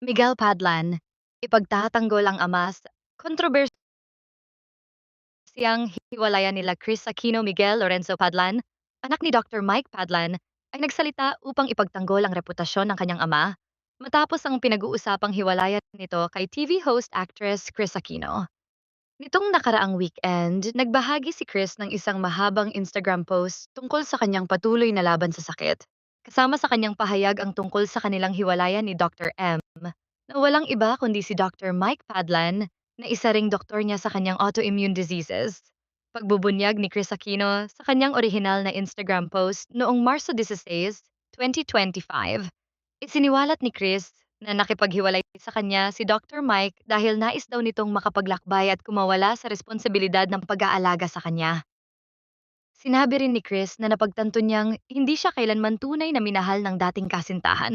Miguel Padlan, ipagtatanggol ang ama sa kontrobersiyang hiwalayan nila Chris Aquino Miguel Lorenzo Padlan, anak ni Dr. Mike Padlan, ay nagsalita upang ipagtanggol ang reputasyon ng kanyang ama matapos ang pinag-uusapang hiwalayan nito kay TV host actress Chris Aquino. Nitong nakaraang weekend, nagbahagi si Chris ng isang mahabang Instagram post tungkol sa kanyang patuloy na laban sa sakit. Kasama sa kanyang pahayag ang tungkol sa kanilang hiwalayan ni Dr. M, na walang iba kundi si Dr. Mike Padlan, na isa ring doktor niya sa kanyang autoimmune diseases. Pagbubunyag ni Chris Aquino sa kanyang orihinal na Instagram post noong Marso 16, 2025. Isiniwalat ni Chris na nakipaghiwalay sa kanya si Dr. Mike dahil nais daw nitong makapaglakbay at kumawala sa responsibilidad ng pag-aalaga sa kanya. Sinabi rin ni Chris na napagtanto niyang hindi siya kailanman tunay na minahal ng dating kasintahan.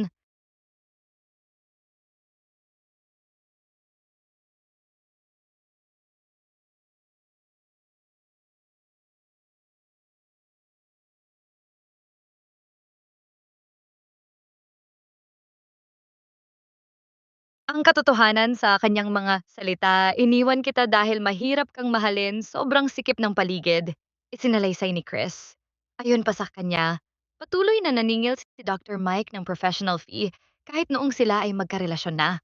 Ang katotohanan sa kanyang mga salita, iniwan kita dahil mahirap kang mahalin, sobrang sikip ng paligid. Isinalaysay ni Chris. Ayon pa sa kanya, patuloy na naningil si Dr. Mike ng professional fee kahit noong sila ay magkarelasyon na.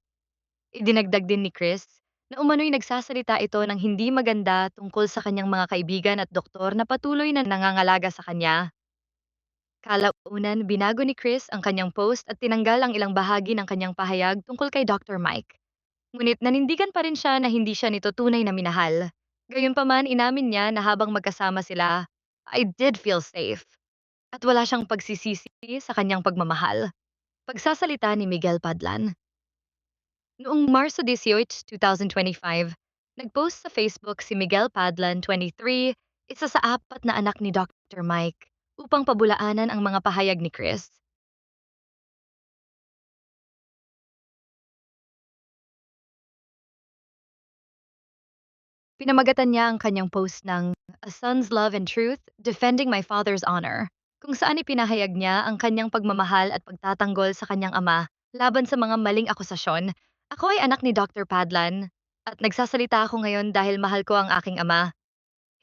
Idinagdag din ni Chris na umano'y nagsasalita ito ng hindi maganda tungkol sa kanyang mga kaibigan at doktor na patuloy na nangangalaga sa kanya. Kalaunan, binago ni Chris ang kanyang post at tinanggal ang ilang bahagi ng kanyang pahayag tungkol kay Dr. Mike. Ngunit nanindigan pa rin siya na hindi siya nito tunay na minahal. Gayunpaman, inamin niya na habang magkasama sila, I did feel safe. At wala siyang pagsisisi sa kanyang pagmamahal. Pagsasalita ni Miguel Padlan. Noong Marso 18, 2025, nagpost sa Facebook si Miguel Padlan, 23, isa sa apat na anak ni Dr. Mike, upang pabulaanan ang mga pahayag ni Chris. Pinamagatan niya ang kanyang post ng A Son's Love and Truth, Defending My Father's Honor, kung saan ipinahayag niya ang kanyang pagmamahal at pagtatanggol sa kanyang ama laban sa mga maling akusasyon. Ako ay anak ni Dr. Padlan at nagsasalita ako ngayon dahil mahal ko ang aking ama.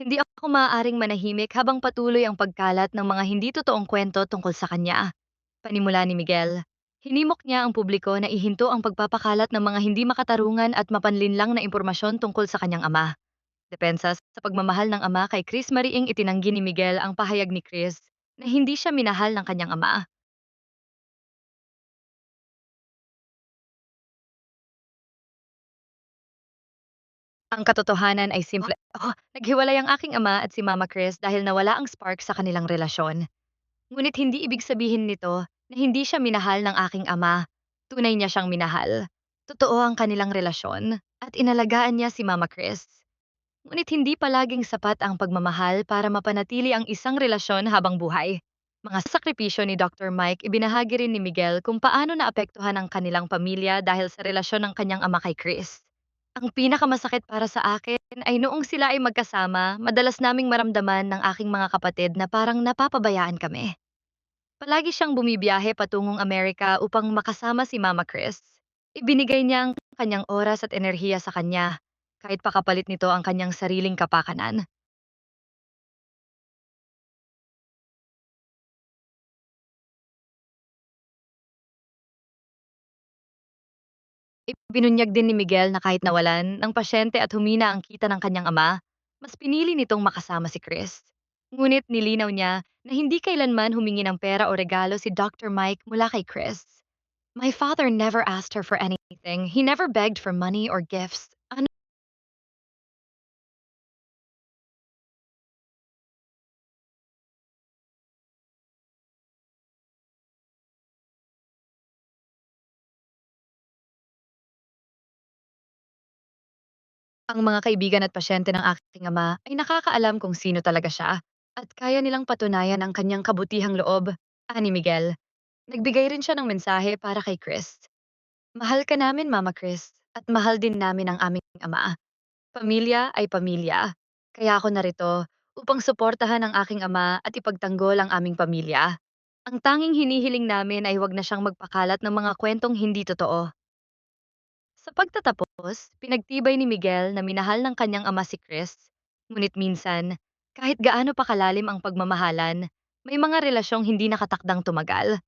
Hindi ako maaaring manahimik habang patuloy ang pagkalat ng mga hindi totoong kwento tungkol sa kanya. Panimula ni Miguel. Hinimok niya ang publiko na ihinto ang pagpapakalat ng mga hindi makatarungan at mapanlinlang na impormasyon tungkol sa kanyang ama. Depensa sa pagmamahal ng ama kay Chris Mariing itinanggi ni Miguel ang pahayag ni Chris na hindi siya minahal ng kanyang ama. Ang katotohanan ay simple. Oh, naghiwalay ang aking ama at si Mama Chris dahil nawala ang spark sa kanilang relasyon. Ngunit hindi ibig sabihin nito na hindi siya minahal ng aking ama. Tunay niya siyang minahal. Totoo ang kanilang relasyon at inalagaan niya si Mama Chris. Ngunit hindi palaging sapat ang pagmamahal para mapanatili ang isang relasyon habang buhay. Mga sakripisyo ni Dr. Mike ibinahagi rin ni Miguel kung paano naapektuhan ang kanilang pamilya dahil sa relasyon ng kanyang ama kay Chris. Ang pinakamasakit para sa akin ay noong sila ay magkasama, madalas naming maramdaman ng aking mga kapatid na parang napapabayaan kami. Palagi siyang bumibiyahe patungong Amerika upang makasama si Mama Chris. Ibinigay niya ang kanyang oras at enerhiya sa kanya, kahit pakapalit nito ang kanyang sariling kapakanan. Ibinunyag din ni Miguel na kahit nawalan ng pasyente at humina ang kita ng kanyang ama, mas pinili nitong makasama si Chris. Ngunit nilinaw niya na hindi kailanman humingi ng pera o regalo si Dr. Mike mula kay Chris. My father never asked her for anything. He never begged for money or gifts. Ang mga kaibigan at pasyente ng aking ama ay nakakaalam kung sino talaga siya at kaya nilang patunayan ang kanyang kabutihang loob, ani Miguel. Nagbigay rin siya ng mensahe para kay Chris. Mahal ka namin, Mama Chris, at mahal din namin ang aming ama. Pamilya ay pamilya. Kaya ako narito upang suportahan ang aking ama at ipagtanggol ang aming pamilya. Ang tanging hinihiling namin ay huwag na siyang magpakalat ng mga kwentong hindi totoo. Sa pagtatapos, pinagtibay ni Miguel na minahal ng kanyang ama si Chris. Ngunit minsan, kahit gaano pa kalalim ang pagmamahalan, may mga relasyong hindi nakatakdang tumagal.